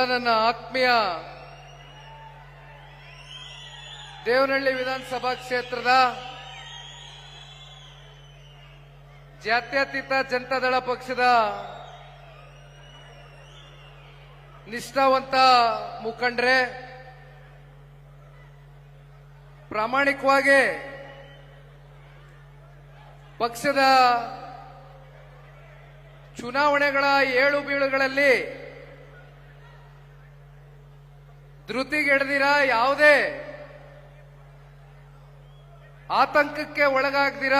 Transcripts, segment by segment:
ಎಲ್ಲ ನನ್ನ ಆತ್ಮೀಯ ದೇವನಹಳ್ಳಿ ವಿಧಾನಸಭಾ ಕ್ಷೇತ್ರದ ಜಾತ್ಯತೀತ ಜನತಾದಳ ಪಕ್ಷದ ನಿಷ್ಠಾವಂತ ಮುಖಂಡ್ರೆ, ಪ್ರಾಮಾಣಿಕವಾಗಿ ಪಕ್ಷದ ಚುನಾವಣೆಗಳ ಏಳು ಬೀಳುಗಳಲ್ಲಿ ಧೃತಿಗೆಡದಿರ ಯಾವುದೇ ಆತಂಕಕ್ಕೆ ಒಳಗಾಗ್ದಿರ.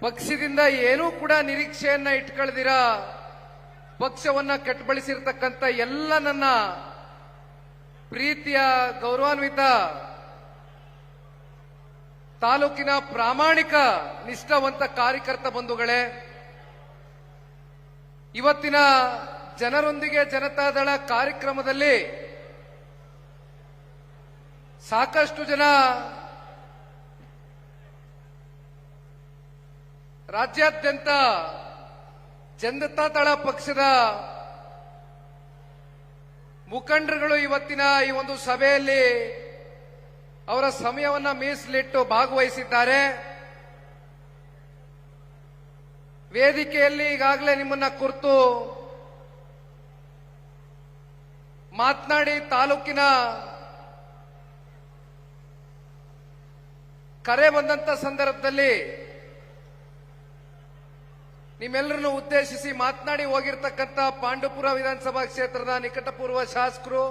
ಪಕ್ಷದಿಂದ ಏನೂ ಕೂಡ ನಿರೀಕ್ಷೆಯನ್ನ ಇಟ್ಕೊಳ್ದಿರ. ಪಕ್ಷವನ್ನ ಕಟ್ಬಳಿಸಿರ್ತಕ್ಕಂಥ ಎಲ್ಲ ನನ್ನ ಪ್ರೀತಿಯ, ಗೌರವಾನ್ವಿತ, ತಾಲೂಕಿನ ಪ್ರಾಮಾಣಿಕ, ನಿಷ್ಠಾವಂತ ಕಾರ್ಯಕರ್ತ ಬಂಧುಗಳೇ, ಇವತ್ತಿನ ಜನರೊಂದಿಗೆ ಜನತಾದಳ ಕಾರ್ಯಕ್ರಮದಲ್ಲಿ ಸಾಕಷ್ಟು ಜನ ರಾಜ್ಯಾದ್ಯಂತ ಜನತಾದಳ ಪಕ್ಷದ ಮುಖಂಡರುಗಳು ಇವತ್ತಿನ ಈ ಒಂದು ಸಭೆಯಲ್ಲಿ ಅವರ ಸಮಯವನ್ನ ಮೀಸಲಿಟ್ಟು ಭಾಗವಹಿಸಿದ್ದಾರೆ. ವೇದಿಕೆಯಲ್ಲಿ ಈಗಾಗಲೇ ನಿಮ್ಮನ್ನ ಕುರಿತು ಮಾತನಾಡಿ ತಾಲೂಕಿನ ಕರೆ ಬಂದಂತ ಸಂದರ್ಭದಲ್ಲಿ ನಿಮ್ಮೆಲ್ಲರನ್ನು ಉದ್ದೇಶಿಸಿ ಮಾತನಾಡಿ ಹೋಗಿರ್ತಕ್ಕಂಥ ಪಾಂಡುಪುರ ವಿಧಾನಸಭಾ ಕ್ಷೇತ್ರದ ನಿಕಟಪೂರ್ವ ಶಾಸಕರು,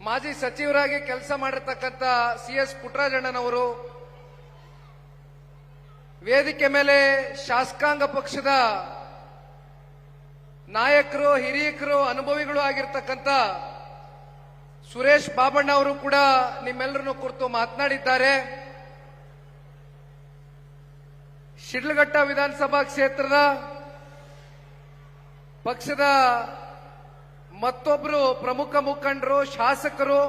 ಮಾಜಿ ಸಚಿವರಾಗಿ ಕೆಲಸ ಮಾಡಿರ್ತಕ್ಕಂಥ ಸಿ ಎಸ್ ಪುಟ್ರಾಜಣ್ಣನವರು, ವೇದಿಕೆ ಮೇಲೆ ಶಾಸಕಾಂಗ ಪಕ್ಷದ ನಾಯಕರು, ಹಿರಿಯಕರು, ಅನುಭವಿಗಳು ಆಗಿರ್ತಕ್ಕಂಥ ಸುರೇಶ್ ಬಾಬಣ್ಣ ಅವರು ಕೂಡ ನಿಮ್ಮೆಲ್ಲರನ್ನು ಕುರಿತು ಮಾತನಾಡಿದ್ದಾರೆ. ಶಿಡ್ಲಘಟ್ಟ ವಿಧಾನಸಭಾ ಕ್ಷೇತ್ರದ ಪಕ್ಷದ ಮತ್ತೊಬ್ಬರು ಪ್ರಮುಖ ಮುಖಂಡರು, ಶಾಸಕರು,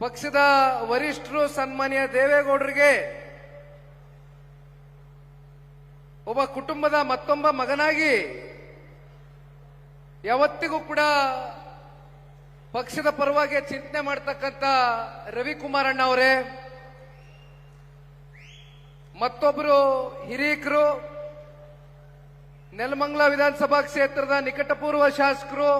ಪಕ್ಷದ ವರಿಷ್ಠರು ಸನ್ಮಾನ್ಯ ದೇವೇಗೌಡರಿಗೆ ಒಬ್ಬ ಕುಟುಂಬದ ಮತ್ತೊಬ್ಬ ಮಗನಾಗಿ ಯಾವತ್ತಿಗೂ ಕೂಡ ಪಕ್ಷದ ಪರವಾಗಿ ಚಿಂತನೆ ಮಾಡ್ತಕ್ಕಂಥ ರವಿಕುಮಾರಣ್ಣ ಅವರೇ ಮತ್ತೊಬ್ಬರು ಹಿರೀಕರು ನೆಲಮಂಗಲ ವಿಧಾನಸಭಾ ಕ್ಷೇತ್ರದ ನಿಕಟಪೂರ್ವ ಶಾಸಕರು,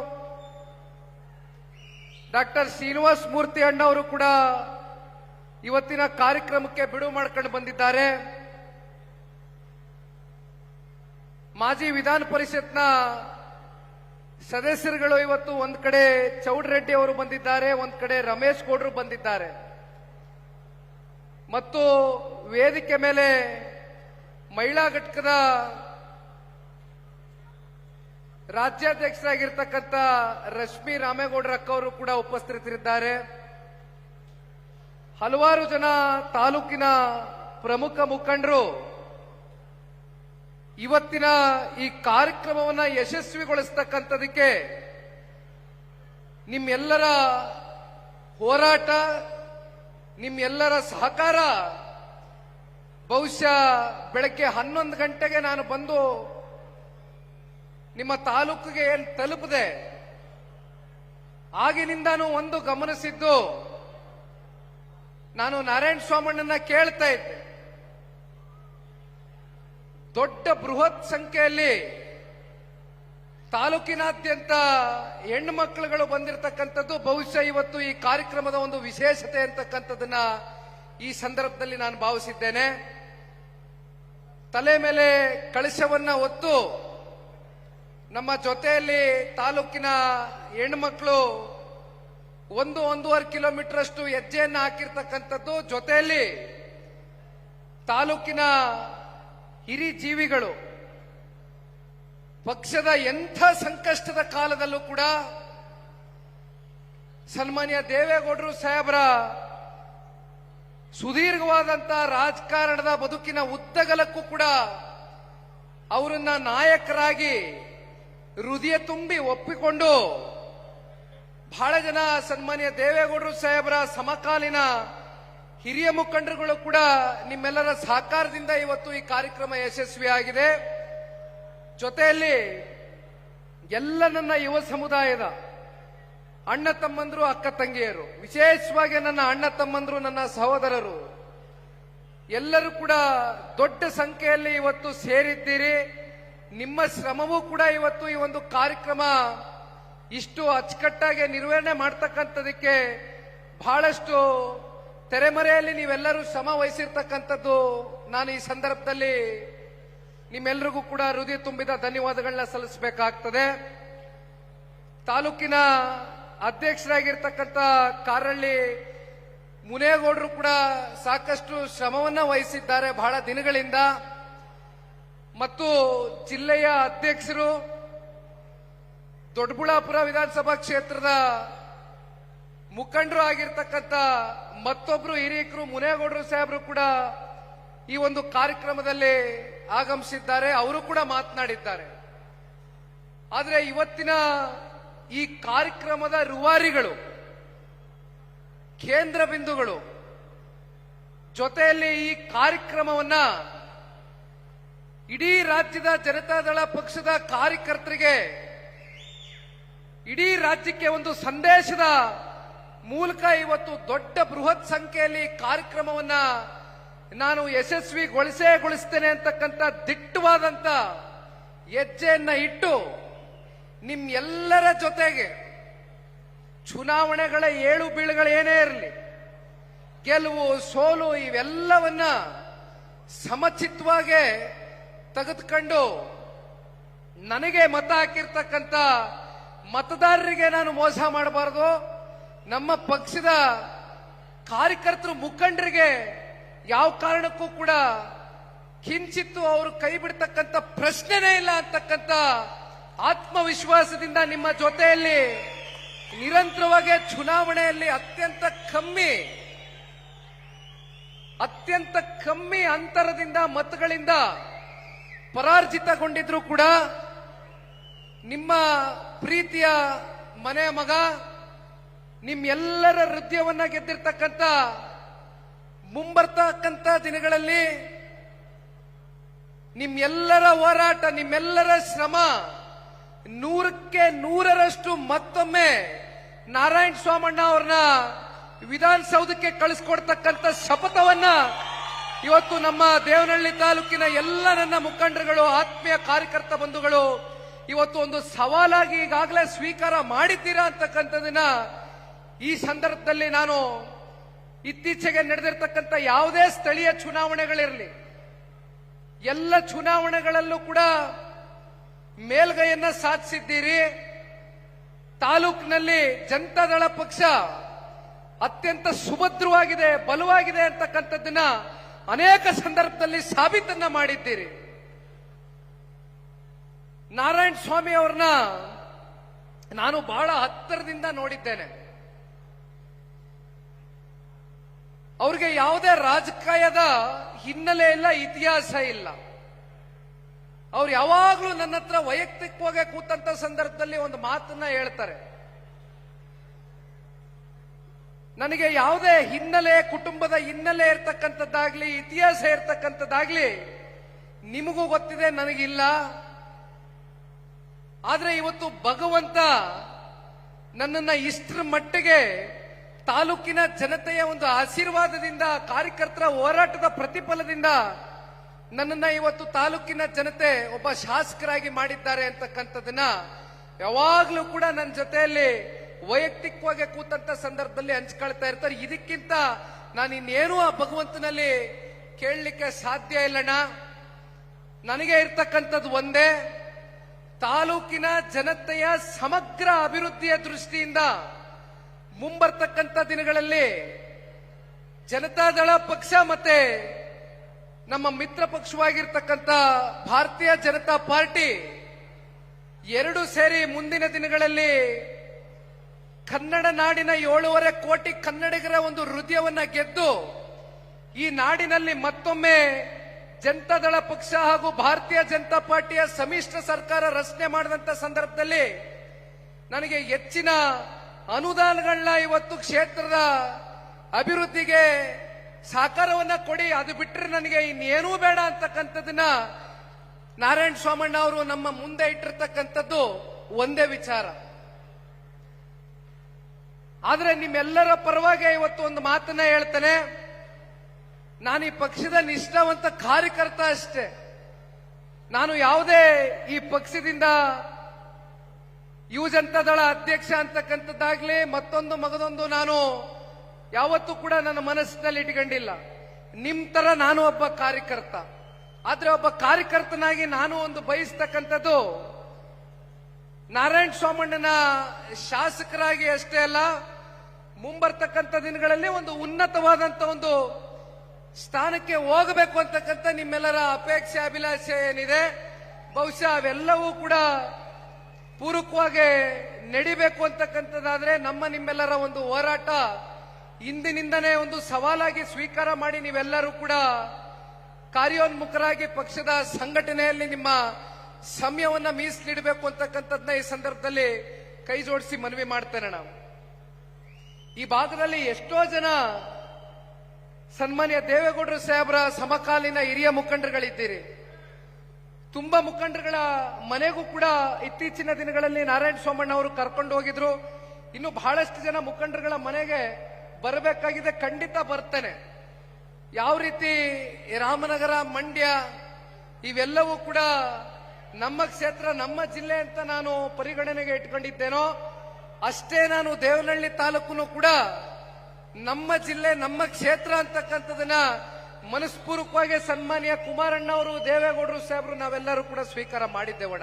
ಡಾಕ್ಟರ್ ಶ್ರೀನಿವಾಸ್ ಮೂರ್ತಿ ಅಣ್ಣವರು ಕೂಡ ಇವತ್ತಿನ ಕಾರ್ಯಕ್ರಮಕ್ಕೆ ಬಿಡುವು ಮಾಡ್ಕೊಂಡು ಬಂದಿದ್ದಾರೆ. ಮಾಜಿ ವಿಧಾನ ಪರಿಷತ್ನ ಸದಸ್ಯರುಗಳು ಇವತ್ತು ಒಂದ್ ಕಡೆ ಚೌಡರೆಡ್ಡಿ ಅವರು ಬಂದಿದ್ದಾರೆ, ಒಂದ್ ಕಡೆ ರಮೇಶ್ ಗೌಡ್ರು ಬಂದಿದ್ದಾರೆ. ಮತ್ತು ವೇದಿಕೆ ಮೇಲೆ ಮಹಿಳಾ ಘಟಕದ ರಾಜ್ಯಾಧ್ಯಕ್ಷರಾಗಿರ್ತಕ್ಕಂಥ ರಶ್ಮಿ ರಾಮೇಗೌಡರ ಅಕ್ಕವರು ಕೂಡ ಉಪಸ್ಥಿತರಿದ್ದಾರೆ. ಹಲವಾರು ಜನ ತಾಲೂಕಿನ ಪ್ರಮುಖ ಮುಖಂಡರು ಇವತ್ತಿನ ಈ ಕಾರ್ಯಕ್ರಮವನ್ನ ಯಶಸ್ವಿಗೊಳಿಸ್ತಕ್ಕಂಥದಕ್ಕೆ ನಿಮ್ಮೆಲ್ಲರ ಹೋರಾಟ, ನಿಮ್ಮೆಲ್ಲರ ಸಹಕಾರ, ಬಹುಶಃ ಬೆಳಗ್ಗೆ ಹನ್ನೊಂದು ಗಂಟೆಗೆ ನಾನು ಬಂದು ನಿಮ್ಮ ತಾಲೂಕಿಗೆ ಏನು ತಲುಪದೆ, ಆಗಿನಿಂದಾನು ಒಂದು ಗಮನಿಸಿದ್ದು, ನಾನು ನಾರಾಯಣ ಸ್ವಾಮಣ್ಣನ ಕೇಳ್ತಾ ಇದ್ದೆ. ದೊಡ್ಡ ಬೃಹತ್ ಸಂಖ್ಯೆಯಲ್ಲಿ ತಾಲೂಕಿನಾದ್ಯಂತ ಹೆಣ್ಣು ಮಕ್ಕಳುಗಳು ಬಂದಿರತಕ್ಕಂಥದ್ದು. ಬಹುಶಃ ಇವತ್ತು ಈ ಕಾರ್ಯಕ್ರಮದ ಒಂದು ವಿಶೇಷತೆ ಅಂತಕ್ಕಂಥದ್ದನ್ನ ಈ ಸಂದರ್ಭದಲ್ಲಿ ನಾನು ಭಾವಿಸಿದ್ದೇನೆ. ತಲೆ ಮೇಲೆ ಕಳಶವನ್ನ ಹೊತ್ತು ನಮ್ಮ ಜೊತೆಯಲ್ಲಿ ತಾಲೂಕಿನ ಹೆಣ್ಮಕ್ಳು ಒಂದು ಒಂದೂವರೆ ಕಿಲೋಮೀಟರ್ ಅಷ್ಟು ಹೆಜ್ಜೆಯನ್ನು ಹಾಕಿರ್ತಕ್ಕಂಥದ್ದು. ಜೊತೆಯಲ್ಲಿ ತಾಲೂಕಿನ ಹಿರಿ ಜೀವಿಗಳು ಪಕ್ಷದ ಎಂಥ ಸಂಕಷ್ಟದ ಕಾಲದಲ್ಲೂ ಕೂಡ ಸನ್ಮಾನ್ಯ ದೇವೇಗೌಡರು ಸಾಹೇಬರ ಸುದೀರ್ಘವಾದಂತ ರಾಜಕಾರಣದ ಬದುಕಿನ ಉದ್ದಗಲಕ್ಕೂ ಕೂಡ ಅವರನ್ನ ನಾಯಕರಾಗಿ ಹೃದಯ ತುಂಬಿ ಒಪ್ಪಿಕೊಂಡು ಬಹಳ ಜನ ಸನ್ಮಾನ್ಯ ದೇವೇಗೌಡರು ಸಾಹೇಬರ ಸಮಕಾಲೀನ ಹಿರಿಯ ಮುಖಂಡರುಗಳು ಕೂಡ ನಿಮ್ಮೆಲ್ಲರ ಸಹಕಾರದಿಂದ ಇವತ್ತು ಈ ಕಾರ್ಯಕ್ರಮ ಯಶಸ್ವಿಯಾಗಿದೆ. ಜೊತೆಯಲ್ಲಿ ಎಲ್ಲ ನನ್ನ ಯುವ ಸಮುದಾಯದ ಅಣ್ಣ ತಮ್ಮಂದ್ರು, ಅಕ್ಕ ತಂಗಿಯರು, ವಿಶೇಷವಾಗಿ ನನ್ನ ಅಣ್ಣ ತಮ್ಮಂದ್ರು, ನನ್ನ ಸಹೋದರರು, ಎಲ್ಲರೂ ಕೂಡ ದೊಡ್ಡ ಸಂಖ್ಯೆಯಲ್ಲಿ ಇವತ್ತು ಸೇರಿದ್ದೀರಿ. ನಿಮ್ಮ ಶ್ರಮವೂ ಕೂಡ ಇವತ್ತು ಈ ಒಂದು ಕಾರ್ಯಕ್ರಮ ಇಷ್ಟು ಅಚ್ಚುಕಟ್ಟಾಗಿ ನಿರ್ವಹಣೆ ಮಾಡ್ತಕ್ಕಂಥದಕ್ಕೆ ಬಹಳಷ್ಟು ತೆರೆಮರೆಯಲ್ಲಿ ನೀವೆಲ್ಲರೂ ಶ್ರಮ ವಹಿಸಿರ್ತಕ್ಕಂಥದ್ದು ನಾನು ಈ ಸಂದರ್ಭದಲ್ಲಿ ನಿಮ್ಮೆಲ್ಲರಿಗೂ ಕೂಡ ಹೃದಯ ತುಂಬಿದ ಧನ್ಯವಾದಗಳನ್ನ ಸಲ್ಲಿಸಬೇಕಾಗ್ತದೆ. ತಾಲೂಕಿನ ಅಧ್ಯಕ್ಷರಾಗಿರ್ತಕ್ಕಂಥ ಕಾರಳ್ಳಿ ಮುನೇಗೌಡರು ಕೂಡ ಸಾಕಷ್ಟು ಶ್ರಮವನ್ನ ವಹಿಸಿದ್ದಾರೆ ಬಹಳ ದಿನಗಳಿಂದ. ಮತ್ತು ಜಿಲ್ಲೆಯ ಅಧ್ಯಕ್ಷರು ದೊಡ್ಡಬಳ್ಳಾಪುರ ವಿಧಾನಸಭಾ ಕ್ಷೇತ್ರದ ಮುಖಂಡರು ಆಗಿರ್ತಕ್ಕಂಥ ಮತ್ತೊಬ್ರು ಹಿರಿಯಕರು ಮುನೇಗೌಡರು ಸಾಹೇಬರು ಕೂಡ ಈ ಒಂದು ಕಾರ್ಯಕ್ರಮದಲ್ಲಿ ಆಗಮಿಸಿದ್ದಾರೆ. ಅವರು ಕೂಡ ಮಾತನಾಡಿದ್ದಾರೆ. ಆದರೆ ಇವತ್ತಿನ ಈ ಕಾರ್ಯಕ್ರಮದ ರುವಾರಿಗಳು, ಕೇಂದ್ರ ಬಿಂದುಗಳು, ಜೊತೆಯಲ್ಲಿ ಈ ಕಾರ್ಯಕ್ರಮವನ್ನ ಇಡೀ ರಾಜ್ಯದ ಜನತಾದಳ ಪಕ್ಷದ ಕಾರ್ಯಕರ್ತರಿಗೆ, ಇಡೀ ರಾಜ್ಯಕ್ಕೆ ಒಂದು ಸಂದೇಶದ ಮೂಲಕ ಇವತ್ತು ದೊಡ್ಡ ಬೃಹತ್ ಸಂಖ್ಯೆಯಲ್ಲಿ ಕಾರ್ಯಕ್ರಮವನ್ನ ನಾನು ಯಶಸ್ವಿಗೊಳಿಸೇ ಗೊಳಿಸ್ತೇನೆ ಅಂತಕ್ಕಂಥ ದಿಟ್ಟವಾದಂತ ಹೆಜ್ಜೆಯನ್ನ ಇಟ್ಟು ನಿಮ್ಮೆಲ್ಲರ ಜೊತೆಗೆ ಚುನಾವಣೆಗಳ ಏಳು ಬೀಳುಗಳು ಏನೇ ಇರಲಿ, ಗೆಲುವು, ಸೋಲು ಇವೆಲ್ಲವನ್ನ ಸಮಚಿತ್ವಾಗೆ ತೆಗೆದುಕೊಂಡು ನನಗೆ ಮತ ಹಾಕಿರ್ತಕ್ಕಂಥ ಮತದಾರರಿಗೆ ನಾನು ಮೋಸ ಮಾಡಬಾರದು. ನಮ್ಮ ಪಕ್ಷದ ಕಾರ್ಯಕರ್ತರು ಮುಖಂಡರಿಗೆ ಯಾವ ಕಾರಣಕ್ಕೂ ಕೂಡ ಕಿಂಚಿತ್ತು ಅವರು ಕೈ ಬಿಡ್ತಕ್ಕಂಥ ಪ್ರಶ್ನೆನೇ ಇಲ್ಲ ಅಂತಕ್ಕಂಥ ಆತ್ಮವಿಶ್ವಾಸದಿಂದ ನಿಮ್ಮ ಜೊತೆಯಲ್ಲಿ ನಿರಂತರವಾಗಿ ಚುನಾವಣೆಯಲ್ಲಿ ಅತ್ಯಂತ ಕಮ್ಮಿ ಅತ್ಯಂತ ಕಮ್ಮಿ ಅಂತರದಿಂದ ಮತಗಳಿಂದ ಪರಾರ್ಜಿತಗೊಂಡಿದ್ರು ಕೂಡ ನಿಮ್ಮ ಪ್ರೀತಿಯ ಮನೆಯ ಮಗ ನಿಮ್ಮೆಲ್ಲರ ಹೃದಯವನ್ನ ಗೆದ್ದಿರ್ತಕ್ಕಂಥ, ಮುಂಬರ್ತಕ್ಕಂಥ ದಿನಗಳಲ್ಲಿ ನಿಮ್ಮೆಲ್ಲರ ಹೋರಾಟ, ನಿಮ್ಮೆಲ್ಲರ ಶ್ರಮ, ನೂರಕ್ಕೆ ನೂರರಷ್ಟು ಮತ್ತೊಮ್ಮೆ ನಾರಾಯಣ ಸ್ವಾಮಣ್ಣ ಅವ್ರನ್ನ ವಿಧಾನಸೌಧಕ್ಕೆ ಕಳಿಸ್ಕೊಡ್ತಕ್ಕಂಥ ಶಪಥವನ್ನ ಇವತ್ತು ನಮ್ಮ ದೇವನಹಳ್ಳಿ ತಾಲೂಕಿನ ಎಲ್ಲ ನನ್ನ ಮುಖಂಡರುಗಳು, ಆತ್ಮೀಯ ಕಾರ್ಯಕರ್ತ ಬಂಧುಗಳು ಇವತ್ತು ಒಂದು ಸವಾಲಾಗಿ ಈಗಾಗಲೇ ಸ್ವೀಕಾರ ಮಾಡಿದ್ದೀರಾ ಅಂತಕ್ಕಂಥದನ್ನ ಈ ಸಂದರ್ಭದಲ್ಲಿ ನಾನು ಇತ್ತೀಚೆಗೆ ನಡೆದಿರ್ತಕ್ಕಂಥ ಯಾವುದೇ ಸ್ಥಳೀಯ ಚುನಾವಣೆಗಳಿರಲಿ, ಎಲ್ಲ ಚುನಾವಣೆಗಳಲ್ಲೂ ಕೂಡ ಮೇಲ್ಗೈಯನ್ನ ಸಾಧಿಸಿದ್ದೀರಿ. ತಾಲೂಕಿನಲ್ಲಿ ಜನತಾದಳ ಪಕ್ಷ ಅತ್ಯಂತ ಸುಭದ್ರವಾಗಿದೆ, ಬಲವಾಗಿದೆ ಅಂತಕ್ಕಂಥದ್ದನ್ನ ಅನೇಕ ಸಂದರ್ಭದಲ್ಲಿ ಸಾಬೀತನ್ನ ಮಾಡಿದ್ದೀರಿ. ನಾರಾಯಣ ಸ್ವಾಮಿ ಅವ್ರನ್ನ ನಾನು ಬಹಳ ಹತ್ತಿರದಿಂದ ನೋಡಿದ್ದೇನೆ. ಅವ್ರಿಗೆ ಯಾವುದೇ ರಾಜಕೀಯದ ಹಿನ್ನೆಲೆ ಇಲ್ಲ, ಇತಿಹಾಸ ಇಲ್ಲ. ಅವ್ರು ಯಾವಾಗ್ಲೂ ನನ್ನ ಹತ್ರ ವೈಯಕ್ತಿಕವಾಗಿ ಕೂತಂತ ಸಂದರ್ಭದಲ್ಲಿ ಒಂದು ಮಾತನ್ನ ಹೇಳ್ತಾರೆ. ನನಗೆ ಯಾವುದೇ ಹಿನ್ನೆಲೆ, ಕುಟುಂಬದ ಹಿನ್ನೆಲೆ ಇರ್ತಕ್ಕಂಥದ್ದಾಗ್ಲಿ, ಇತಿಹಾಸ ಇರ್ತಕ್ಕಂಥದ್ದಾಗ್ಲಿ ನಿಮಗೂ ಗೊತ್ತಿದೆ, ನನಗಿಲ್ಲ. ಆದ್ರೆ ಇವತ್ತು ಭಗವಂತ ನನ್ನನ್ನ ಇಷ್ಟರ ಮಟ್ಟಿಗೆ ತಾಲೂಕಿನ ಜನತೆಯ ಒಂದು ಆಶೀರ್ವಾದದಿಂದ, ಕಾರ್ಯಕರ್ತರ ಹೋರಾಟದ ಪ್ರತಿಫಲದಿಂದ ನನ್ನನ್ನ ಇವತ್ತು ತಾಲೂಕಿನ ಜನತೆ ಒಬ್ಬ ಶಾಸಕರಾಗಿ ಮಾಡಿದ್ದಾರೆ ಅಂತಕ್ಕಂಥದ್ದನ್ನ ಯಾವಾಗ್ಲೂ ಕೂಡ ನನ್ನ ಜೊತೆಯಲ್ಲಿ ವೈಯಕ್ತಿಕವಾಗಿ ಕೂತಂತ ಸಂದರ್ಭದಲ್ಲಿ ಹಂಚ್ಕೊಳ್ತಾ ಇರ್ತಾರೆ. ಇದಕ್ಕಿಂತ ನಾನು ಇನ್ನೇನು ಆ ಭಗವಂತನಲ್ಲಿ ಕೇಳಲಿಕ್ಕೆ ಸಾಧ್ಯ ಇಲ್ಲಣ್ಣ. ನನಗೆ ಇರ್ತಕ್ಕಂಥದ್ದು ಒಂದೇ, ತಾಲೂಕಿನ ಜನತೆಯ ಸಮಗ್ರ ಅಭಿವೃದ್ಧಿಯ ದೃಷ್ಟಿಯಿಂದ ಮುಂಬರ್ತಕ್ಕಂಥ ದಿನಗಳಲ್ಲಿ ಜನತಾದಳ ಪಕ್ಷ ಮತ್ತೆ ನಮ್ಮ ಮಿತ್ರ ಪಕ್ಷವಾಗಿರ್ತಕ್ಕಂಥ ಭಾರತೀಯ ಜನತಾ ಪಾರ್ಟಿ ಎರಡು ಸೇರಿ ಮುಂದಿನ ದಿನಗಳಲ್ಲಿ ಕನ್ನಡ ನಾಡಿನ ಏಳೂವರೆ ಕೋಟಿ ಕನ್ನಡಿಗರ ಒಂದು ಹೃದಯವನ್ನ ಗೆದ್ದು ಈ ನಾಡಿನಲ್ಲಿ ಮತ್ತೊಮ್ಮೆ ಜನತಾದಳ ಪಕ್ಷ ಹಾಗೂ ಭಾರತೀಯ ಜನತಾ ಪಾರ್ಟಿಯ ಸಮ್ಮಿಶ್ರ ಸರ್ಕಾರ ರಚನೆ ಮಾಡಿದಂತ ಸಂದರ್ಭದಲ್ಲಿ ನನಗೆ ಹೆಚ್ಚಿನ ಅನುದಾನಗಳನ್ನ ಇವತ್ತು ಕ್ಷೇತ್ರದ ಅಭಿವೃದ್ಧಿಗೆ ಸಹಕಾರವನ್ನ ಕೊಡಿ. ಅದು ಬಿಟ್ಟರೆ ನನಗೆ ಇನ್ನೇನೂ ಬೇಡ ಅಂತಕ್ಕಂಥದ್ದನ್ನ ನಾರಾಯಣ ಸ್ವಾಮಣ್ಣ ಅವರು ನಮ್ಮ ಮುಂದೆ ಇಟ್ಟಿರ್ತಕ್ಕಂಥದ್ದು ಒಂದೇ ವಿಚಾರ. ಆದರೆ ನಿಮ್ಮೆಲ್ಲರ ಪರವಾಗಿ ಇವತ್ತು ಒಂದು ಮಾತನ್ನ ಹೇಳ್ತೇನೆ. ನಾನು ಈ ಪಕ್ಷದ ನಿಷ್ಠಾವಂತ ಕಾರ್ಯಕರ್ತ ಅಷ್ಟೇ. ನಾನು ಯಾವುದೇ ಈ ಪಕ್ಷದಿಂದ ಯುವ ಜನತಾ ಅಧ್ಯಕ್ಷ ಅಂತಕ್ಕಂಥದ್ದಾಗ್ಲಿ ಮತ್ತೊಂದು ಮಗದೊಂದು ನಾನು ಯಾವತ್ತೂ ಕೂಡ ನನ್ನ ಮನಸ್ಸಿನಲ್ಲಿ ಇಟ್ಕೊಂಡಿಲ್ಲ. ನಿಮ್ ತರ ನಾನು ಒಬ್ಬ ಕಾರ್ಯಕರ್ತ. ಆದ್ರೆ ಒಬ್ಬ ಕಾರ್ಯಕರ್ತನಾಗಿ ನಾನು ಒಂದು ಬಯಸ್ತಕ್ಕಂಥದ್ದು ನಾರಾಯಣ ಸ್ವಾಮಣ್ಣನ ಶಾಸಕರಾಗಿ ಅಷ್ಟೇ ಅಲ್ಲ, ಮುಂಬರ್ತಕ್ಕಂಥ ದಿನಗಳಲ್ಲಿ ಒಂದು ಉನ್ನತವಾದಂತ ಒಂದು ಸ್ಥಾನಕ್ಕೆ ಹೋಗಬೇಕು ಅಂತಕ್ಕಂಥ ನಿಮ್ಮೆಲ್ಲರ ಅಪೇಕ್ಷೆ, ಅಭಿಲಾಷೆ ಏನಿದೆ, ಬಹುಶಃ ಅವೆಲ್ಲವೂ ಕೂಡ ಪೂರಕವಾಗಿ ನಡಿಬೇಕು ಅಂತಕ್ಕಂಥದ್ದಾದ್ರೆ ನಮ್ಮ ನಿಮ್ಮೆಲ್ಲರ ಒಂದು ಹೋರಾಟ, ಇಂದಿನಿಂದನೇ ಒಂದು ಸವಾಲಾಗಿ ಸ್ವೀಕಾರ ಮಾಡಿ ನೀವೆಲ್ಲರೂ ಕೂಡ ಕಾರ್ಯೋನ್ಮುಖರಾಗಿ ಪಕ್ಷದ ಸಂಘಟನೆಯಲ್ಲಿ ನಿಮ್ಮ ಸಮಯವನ್ನ ಮೀಸಲಿಡಬೇಕು ಅಂತಕ್ಕಂಥದ್ದನ್ನ ಈ ಸಂದರ್ಭದಲ್ಲಿ ಕೈ ಜೋಡಿಸಿ ಮನವಿ ಮಾಡ್ತೇನೆ ನಾವು. ಈ ಭಾಗದಲ್ಲಿ ಎಷ್ಟೋ ಜನ ಸನ್ಮಾನ್ಯ ದೇವೇಗೌಡರು ಸಾಹೇಬರ ಸಮಕಾಲೀನ ಹಿರಿಯ ಮುಖಂಡರುಗಳಿದ್ದೀರಿ. ತುಂಬಾ ಮುಖಂಡರುಗಳ ಮನೆಗೂ ಕೂಡ ಇತ್ತೀಚಿನ ದಿನಗಳಲ್ಲಿ ನಾರಾಯಣ ಸೋಮಣ್ಣ ಅವರು ಕರ್ಕೊಂಡು ಹೋಗಿದ್ರು. ಇನ್ನು ಬಹಳಷ್ಟು ಜನ ಮುಖಂಡರುಗಳ ಮನೆಗೆ ಬರಬೇಕಾಗಿದೆ, ಖಂಡಿತ ಬರ್ತೇನೆ. ಯಾವ ರೀತಿ ರಾಮನಗರ, ಮಂಡ್ಯ, ಇವೆಲ್ಲವೂ ಕೂಡ ನಮ್ಮ ಕ್ಷೇತ್ರ, ನಮ್ಮ ಜಿಲ್ಲೆ ಅಂತ ನಾನು ಪರಿಗಣನೆಗೆ ಇಟ್ಕೊಂಡಿದ್ದೇನೋ, ಅಷ್ಟೇ ನಾನು ದೇವನಹಳ್ಳಿ ತಾಲೂಕು ಕೂಡ ನಮ್ಮ ಜಿಲ್ಲೆ, ನಮ್ಮ ಕ್ಷೇತ್ರ ಅಂತಕ್ಕಂಥದನ್ನ ಮನಸ್ಪೂರ್ವಕವಾಗಿ ಸನ್ಮಾನ್ಯ ಕುಮಾರಣ್ಣ ಅವರು ದೇವೇಗೌಡರು ಸಾಹೇಬರು ನಾವೆಲ್ಲರೂ ಕೂಡ ಸ್ವೀಕಾರ ಮಾಡಿದ್ದೇವಣ.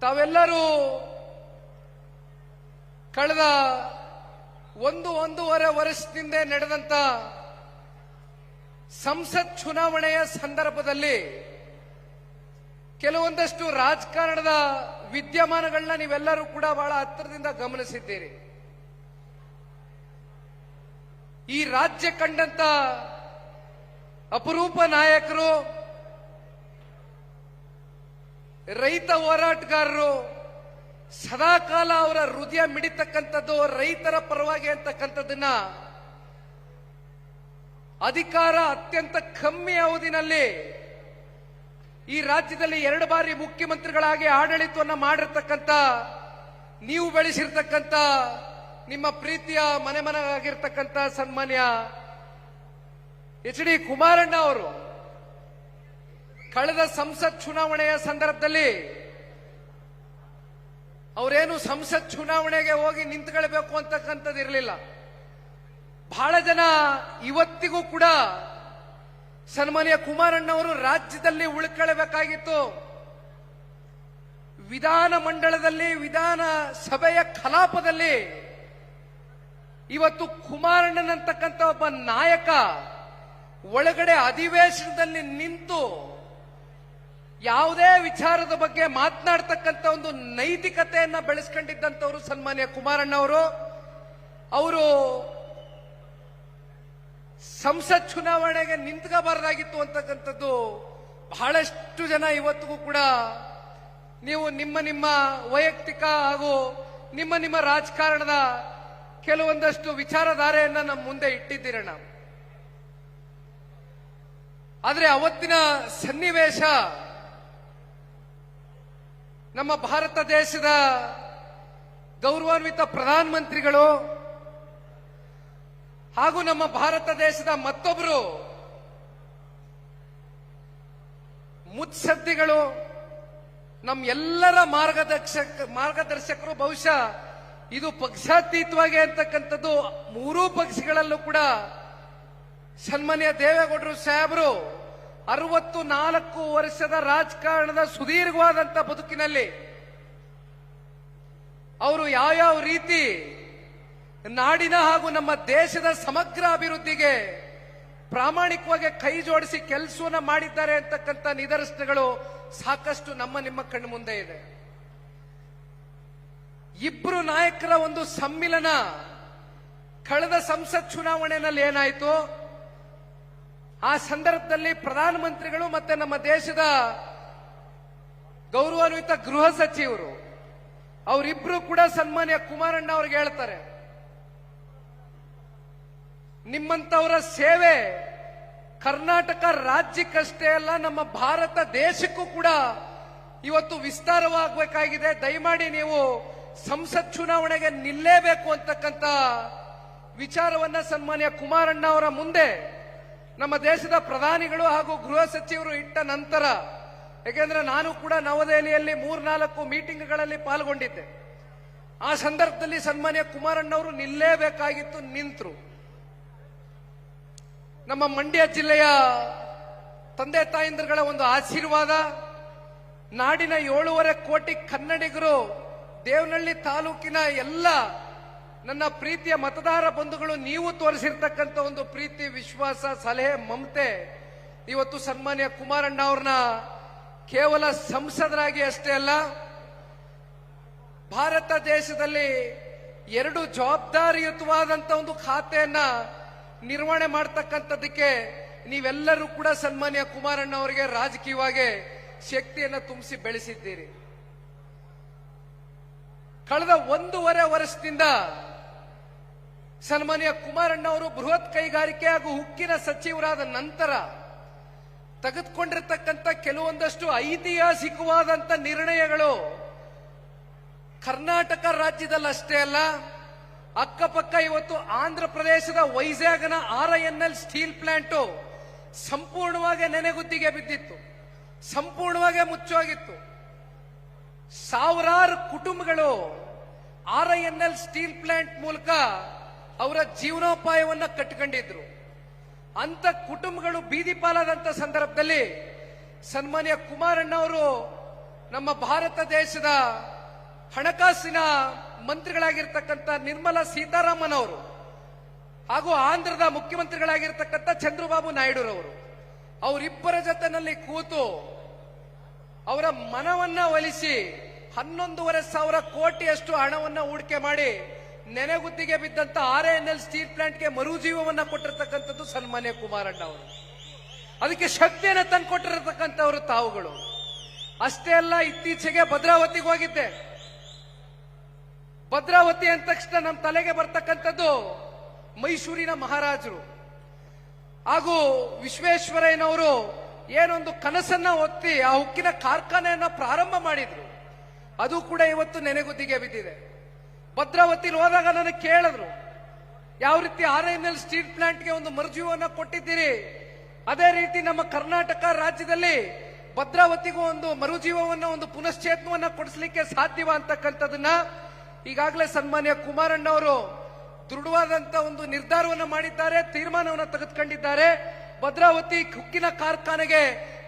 ತಾವೆಲ್ಲರೂ ಕಳೆದ ಒಂದು ಒಂದೂವರೆ ವರ್ಷದಿಂದ ನಡೆದಂತ ಸಂಸತ್ ಚುನಾವಣೆಯ ಸಂದರ್ಭದಲ್ಲಿ ಕೆಲವೊಂದಷ್ಟು ರಾಜಕಾರಣದ ವಿದ್ಯಮಾನಗಳನ್ನ ನೀವೆಲ್ಲರೂ ಕೂಡ ಬಹಳ ಹತ್ತಿರದಿಂದ ಗಮನಿಸಿದ್ದೀರಿ. ಈ ರಾಜ್ಯ ಕಂಡಂತ ಅಪರೂಪ ನಾಯಕರು, ರೈತ ಹೋರಾಟಗಾರರು, ಸದಾಕಾಲ ಅವರ ಹೃದಯ ಮಿಡಿತಕ್ಕಂಥದ್ದು, ರೈತರ ಪರವಾಗಿ ಅಂತಕ್ಕಂಥದ್ದನ್ನ ಅಧಿಕಾರ ಅತ್ಯಂತ ಕಮ್ಮಿ ಅವಧಿನಲ್ಲಿ ಈ ರಾಜ್ಯದಲ್ಲಿ ಎರಡು ಬಾರಿ ಮುಖ್ಯಮಂತ್ರಿಗಳಾಗಿ ಆಡಳಿತವನ್ನು ಮಾಡಿರ್ತಕ್ಕಂಥ, ನೀವು ಬೆಳೆಸಿರ್ತಕ್ಕಂಥ ನಿಮ್ಮ ಪ್ರೀತಿಯ ಮನೆ ಮನೆಯಾಗಿರ್ತಕ್ಕಂಥ ಸನ್ಮಾನ್ಯ ಎಚ್ ಡಿ ಕುಮಾರಣ್ಣ ಅವರು, ಕಳೆದ ಸಂಸತ್ ಚುನಾವಣೆಯ ಸಂದರ್ಭದಲ್ಲಿ ಅವರೇನು ಸಂಸತ್ ಚುನಾವಣೆಗೆ ಹೋಗಿ ನಿಂತ್ಕೊಳ್ಬೇಕು ಅಂತಕ್ಕಂಥದ್ದು ಇರಲಿಲ್ಲ. ಬಹಳ ಜನ ಇವತ್ತಿಗೂ ಕೂಡ ಸನ್ಮಾನ್ಯ ಕುಮಾರಣ್ಣ ಅವರು ರಾಜ್ಯದಲ್ಲಿ ಉಳ್ಕೊಳ್ಬೇಕಾಗಿತ್ತು. ವಿಧಾನ ಮಂಡಳದಲ್ಲಿ ವಿಧಾನ ಸಭೆಯ ಕಲಾಪದಲ್ಲಿ ಇವತ್ತು ಕುಮಾರಣ್ಣನಂತಕ್ಕಂಥ ಒಬ್ಬ ನಾಯಕ ಒಳಗಡೆ ಅಧಿವೇಶನದಲ್ಲಿ ನಿಂತು ಯಾವುದೇ ವಿಚಾರದ ಬಗ್ಗೆ ಮಾತನಾಡ್ತಕ್ಕಂಥ ಒಂದು ನೈತಿಕತೆಯನ್ನ ಬೆಳೆಸ್ಕೊಂಡಿದ್ದಂಥವ್ರು ಸನ್ಮಾನ್ಯ ಕುಮಾರಣ್ಣ ಅವರು. ಅವರು ಸಂಸತ್ ಚುನಾವಣೆಗೆ ನಿಂತ್ಕೋಬಾರ್ದಾಗಿತ್ತು ಅಂತಕ್ಕಂಥದ್ದು ಬಹಳಷ್ಟು ಜನ ಇವತ್ತಿಗೂ ಕೂಡ ನೀವು ನಿಮ್ಮ ನಿಮ್ಮ ವೈಯಕ್ತಿಕ ಹಾಗೂ ನಿಮ್ಮ ನಿಮ್ಮ ರಾಜಕಾರಣದ ಕೆಲವೊಂದಷ್ಟು ವಿಚಾರಧಾರೆಯನ್ನ ನಮ್ಮ ಮುಂದೆ ಇಟ್ಟಿದ್ದೀರಣ್ಣ ಆದ್ರೆ ಅವತ್ತಿನ ಸನ್ನಿವೇಶ ನಮ್ಮ ಭಾರತ ದೇಶದ ಗೌರವಾನ್ವಿತ ಪ್ರಧಾನಮಂತ್ರಿಗಳು ಹಾಗೂ ನಮ್ಮ ಭಾರತ ದೇಶದ ಮತ್ತೊಬ್ಬರು ಮುತ್ಸದ್ದಿಗಳು ನಮ್ಮ ಎಲ್ಲರ ಮಾರ್ಗದರ್ಶಕ, ಮಾರ್ಗದರ್ಶಕರು ಬಹುಶಃ ಇದು ಪಕ್ಷಾತೀತವಾಗಿ ಅಂತಕ್ಕಂಥದ್ದು ಮೂರೂ ಪಕ್ಷಗಳಲ್ಲೂ ಕೂಡ ಸನ್ಮಾನ್ಯ ದೇವೇಗೌಡರು ಸಾಹೇಬರು ಅರವತ್ತು ನಾಲ್ಕು ವರ್ಷದ ರಾಜಕಾರಣದ ಸುದೀರ್ಘವಾದಂತ ಬದುಕಿನಲ್ಲಿ ಅವರು ಯಾವ್ಯಾವ ರೀತಿ ನಾಡಿನ ಹಾಗೂ ನಮ್ಮ ದೇಶದ ಸಮಗ್ರ ಅಭಿವೃದ್ಧಿಗೆ ಪ್ರಾಮಾಣಿಕವಾಗಿ ಕೈ ಜೋಡಿಸಿ ಕೆಲಸವನ್ನ ಮಾಡಿದ್ದಾರೆ ಅಂತಕ್ಕಂಥ ನಿದರ್ಶನಗಳು ಸಾಕಷ್ಟು ನಮ್ಮ ನಿಮ್ಮ ಕಣ್ಣು ಮುಂದೆ ಇದೆ. ಇಬ್ರು ನಾಯಕರ ಒಂದು ಸಮ್ಮಿಲನ ಕಳೆದ ಸಂಸತ್ ಚುನಾವಣೆಯಲ್ಲಿ ಏನಾಯಿತು? ಆ ಸಂದರ್ಭದಲ್ಲಿ ಪ್ರಧಾನಮಂತ್ರಿಗಳು ಮತ್ತೆ ನಮ್ಮ ದೇಶದ ಗೌರವಾನ್ವಿತ ಗೃಹ ಸಚಿವರು, ಅವರಿಬ್ರು ಕೂಡ ಸನ್ಮಾನ್ಯ ಕುಮಾರಣ್ಣ ಅವ್ರಿಗೆ ಹೇಳ್ತಾರೆ ನಿಮ್ಮಂತವರ ಸೇವೆ ಕರ್ನಾಟಕ ರಾಜ್ಯಕ್ಕಷ್ಟೇ ಅಲ್ಲ, ನಮ್ಮ ಭಾರತ ದೇಶಕ್ಕೂ ಕೂಡ ಇವತ್ತು ವಿಸ್ತಾರವಾಗಬೇಕಾಗಿದೆ. ದಯಮಾಡಿ ನೀವು ಸಂಸತ್ ಚುನಾವಣೆಗೆ ನಿಲ್ಲೇಬೇಕು ಅಂತಕ್ಕಂಥ ವಿಚಾರವನ್ನ ಸನ್ಮಾನ್ಯ ಕುಮಾರಣ್ಣ ಅವರ ಮುಂದೆ ನಮ್ಮ ದೇಶದ ಪ್ರಧಾನಿಗಳು ಹಾಗೂ ಗೃಹ ಸಚಿವರು ಇಟ್ಟ ನಂತರ ಯಾಕೆಂದ್ರೆ ನಾನು ಕೂಡ ನವದೆಹಲಿಯಲ್ಲಿ ಮೂರ್ನಾಲ್ಕು ಮೀಟಿಂಗ್ಗಳಲ್ಲಿ ಪಾಲ್ಗೊಂಡಿದ್ದೆ. ಆ ಸಂದರ್ಭದಲ್ಲಿ ಸನ್ಮಾನ್ಯ ಕುಮಾರಣ್ಣ ಅವರು ನಿಲ್ಲೇಬೇಕಾಗಿತ್ತು, ನಿಂತರು. ನಮ್ಮ ಮಂಡ್ಯ ಜಿಲ್ಲೆಯ ತಂದೆ ತಾಯಂದಿರುಗಳ ಒಂದು ಆಶೀರ್ವಾದ, ನಾಡಿನ ಏಳೂವರೆ ಕೋಟಿ ಕನ್ನಡಿಗರು ದೇವನಹಳ್ಳಿ ತಾಲೂಕಿನ ಎಲ್ಲ ನನ್ನ ಪ್ರೀತಿಯ ಮತದಾರ ಬಂಧುಗಳು ನೀವು ತೋರಿಸಿರ್ತಕ್ಕಂಥ ಒಂದು ಪ್ರೀತಿ, ವಿಶ್ವಾಸ, ಸಲಹೆ, ಮಮತೆ ಇವತ್ತು ಸನ್ಮಾನ್ಯ ಕುಮಾರಣ್ಣ ಅವ್ರನ್ನ ಕೇವಲ ಸಂಸದರಾಗಿ ಅಷ್ಟೇ ಅಲ್ಲ, ಭಾರತ ದೇಶದಲ್ಲಿ ಎರಡು ಜವಾಬ್ದಾರಿಯುತವಾದಂತ ಒಂದು ಖಾತೆಯನ್ನ ನಿರ್ವಹಣೆ ಮಾಡ್ತಕ್ಕಂಥದ್ದಕ್ಕೆ ನೀವೆಲ್ಲರೂ ಕೂಡ ಸನ್ಮಾನ್ಯ ಕುಮಾರಣ್ಣ ಅವರಿಗೆ ರಾಜಕೀಯವಾಗಿ ಶಕ್ತಿಯನ್ನ ತುಂಬಿಸಿ ಬೆಳೆಸಿದ್ದೀರಿ. ಕಳೆದ ಒಂದೂವರೆ ವರ್ಷದಿಂದ ಸನ್ಮಾನ್ಯ ಕುಮಾರಣ್ಣ ಅವರು ಬೃಹತ್ ಕೈಗಾರಿಕೆ ಹಾಗೂ ಉಕ್ಕಿನ ಸಚಿವರಾದ ನಂತರ ತೆಗೆದುಕೊಂಡಿರ್ತಕ್ಕಂಥ ಕೆಲವೊಂದಷ್ಟು ಐತಿಹಾಸಿಕವಾದಂತ ನಿರ್ಣಯಗಳು ಕರ್ನಾಟಕ ರಾಜ್ಯದಲ್ಲಿ ಅಷ್ಟೇ ಅಲ್ಲ, ಅಕ್ಕಪಕ್ಕ ಇವತ್ತು ಆಂಧ್ರ ಪ್ರದೇಶದ ವೈಜಾಗ್ನ R N L steel plant ಸಂಪೂರ್ಣವಾಗಿ ನೆನೆಗುದ್ದಿಗೆ ಬಿದ್ದಿತ್ತು, ಸಂಪೂರ್ಣವಾಗಿ ಮುಚ್ಚೋಗಿತ್ತು. ಸಾವಿರಾರು ಕುಟುಂಬಗಳು R I N L steel plant ಮೂಲಕ ಅವರ ಜೀವನೋಪಾಯವನ್ನ ಕಟ್ಟಿಕೊಂಡಿದ್ರು. ಅಂತ ಕುಟುಂಬಗಳು ಬೀದಿ ಪಾಲಾದಂತ ಸಂದರ್ಭದಲ್ಲಿ ಸನ್ಮಾನ್ಯ ಕುಮಾರಣ್ಣ ಅವರು ನಮ್ಮ ಭಾರತ ದೇಶದ ಹಣಕಾಸಿನ ಮಂತ್ರಿಗಳಾಗಿರ್ತಕ್ಕಂಥ ನಿರ್ಮಲಾ ಸೀತಾರಾಮನ್ ಅವರು ಹಾಗೂ ಆಂಧ್ರದ ಮುಖ್ಯಮಂತ್ರಿಗಳಾಗಿರ್ತಕ್ಕಂಥ ಚಂದ್ರಬಾಬು ನಾಯ್ಡುರವರು. ಅವರಿಬ್ಬರ ಜೊತೆನಲ್ಲಿ ಕೂತು ಅವರ ಮನವನ್ನ ಒಲಿಸಿ ಹನ್ನೊಂದೂವರೆ ಸಾವಿರ ಕೋಟಿಯಷ್ಟು ಹಣವನ್ನ ಹೂಡಿಕೆ ಮಾಡಿ ನೆನೆಗುದ್ದಿಗೆ ಬಿದ್ದಂತ ಆರ್ ಎನ್ ಎಲ್ ಸ್ಟೀಲ್ ಪ್ಲಾಂಟ್ಗೆ ಮರುಜೀವವನ್ನ ಕೊಟ್ಟಿರ್ತಕ್ಕಂಥದ್ದು ಸನ್ಮಾನ್ಯ ಕುಮಾರಣ್ಣ ಅವರು. ಅದಕ್ಕೆ ಶಕ್ತಿಯನ್ನು ತಂದುಕೊಟ್ಟಿರತಕ್ಕಂಥವರು ತಾವುಗಳು. ಅಷ್ಟೇ ಅಲ್ಲ, ಇತ್ತೀಚೆಗೆ ಭದ್ರಾವತಿಗೆ ಹೋಗಿದ್ದೆ. ಭದ್ರಾವತಿ ಅಂದ ತಕ್ಷಣ ನಮ್ಮ ತಲೆಗೆ ಬರ್ತಕ್ಕಂಥದ್ದು ಮೈಸೂರಿನ ಮಹಾರಾಜರು. ಹಾಗೂ ವಿಶ್ವೇಶ್ವರಯ್ಯನವರು ಏನೊಂದು ಕನಸನ್ನ ಒತ್ತಿ ಆ ಉಕ್ಕಿನ ಕಾರ್ಖಾನೆಯನ್ನ ಪ್ರಾರಂಭ ಮಾಡಿದ್ರು. ಅದು ಕೂಡ ಇವತ್ತು ನೆನೆಗುದ್ದಿಗೆ ಬಿದ್ದಿದೆ. ಭದ್ರಾವತಿಲಿ ಹೋದಾಗ ನನಗೆ ಕೇಳಿದ್ರು, ಯಾವ ರೀತಿ ಆರ್ ಎನ್ ಎಲ್ ಸ್ಟೀಲ್ ಪ್ಲಾಂಟ್ಗೆ ಒಂದು ಮರುಜೀವನ ಕೊಟ್ಟಿದ್ದೀರಿ? ಅದೇ ರೀತಿ ನಮ್ಮ ಕರ್ನಾಟಕ ರಾಜ್ಯದಲ್ಲಿ ಭದ್ರಾವತಿಗೂ ಒಂದು ಮರುಜೀವವನ್ನ, ಒಂದು ಪುನಶ್ಚೇತನವನ್ನ ಕೊಡಿಸ್ಲಿಕ್ಕೆ ಸಾಧ್ಯವ ಅಂತಕ್ಕಂಥದನ್ನ ಈಗಾಗಲೇ ಸನ್ಮಾನ್ಯ ಕುಮಾರಣ್ಣ ಅವರು ದೃಢವಾದಂತ ಒಂದು ನಿರ್ಧಾರವನ್ನು ಮಾಡಿದ್ದಾರೆ, ತೀರ್ಮಾನವನ್ನು ತೆಗೆದುಕೊಂಡಿದ್ದಾರೆ. ಭದ್ರಾವತಿ ಕುಕ್ಕಿನ ಕಾರ್ಖಾನೆಗೆ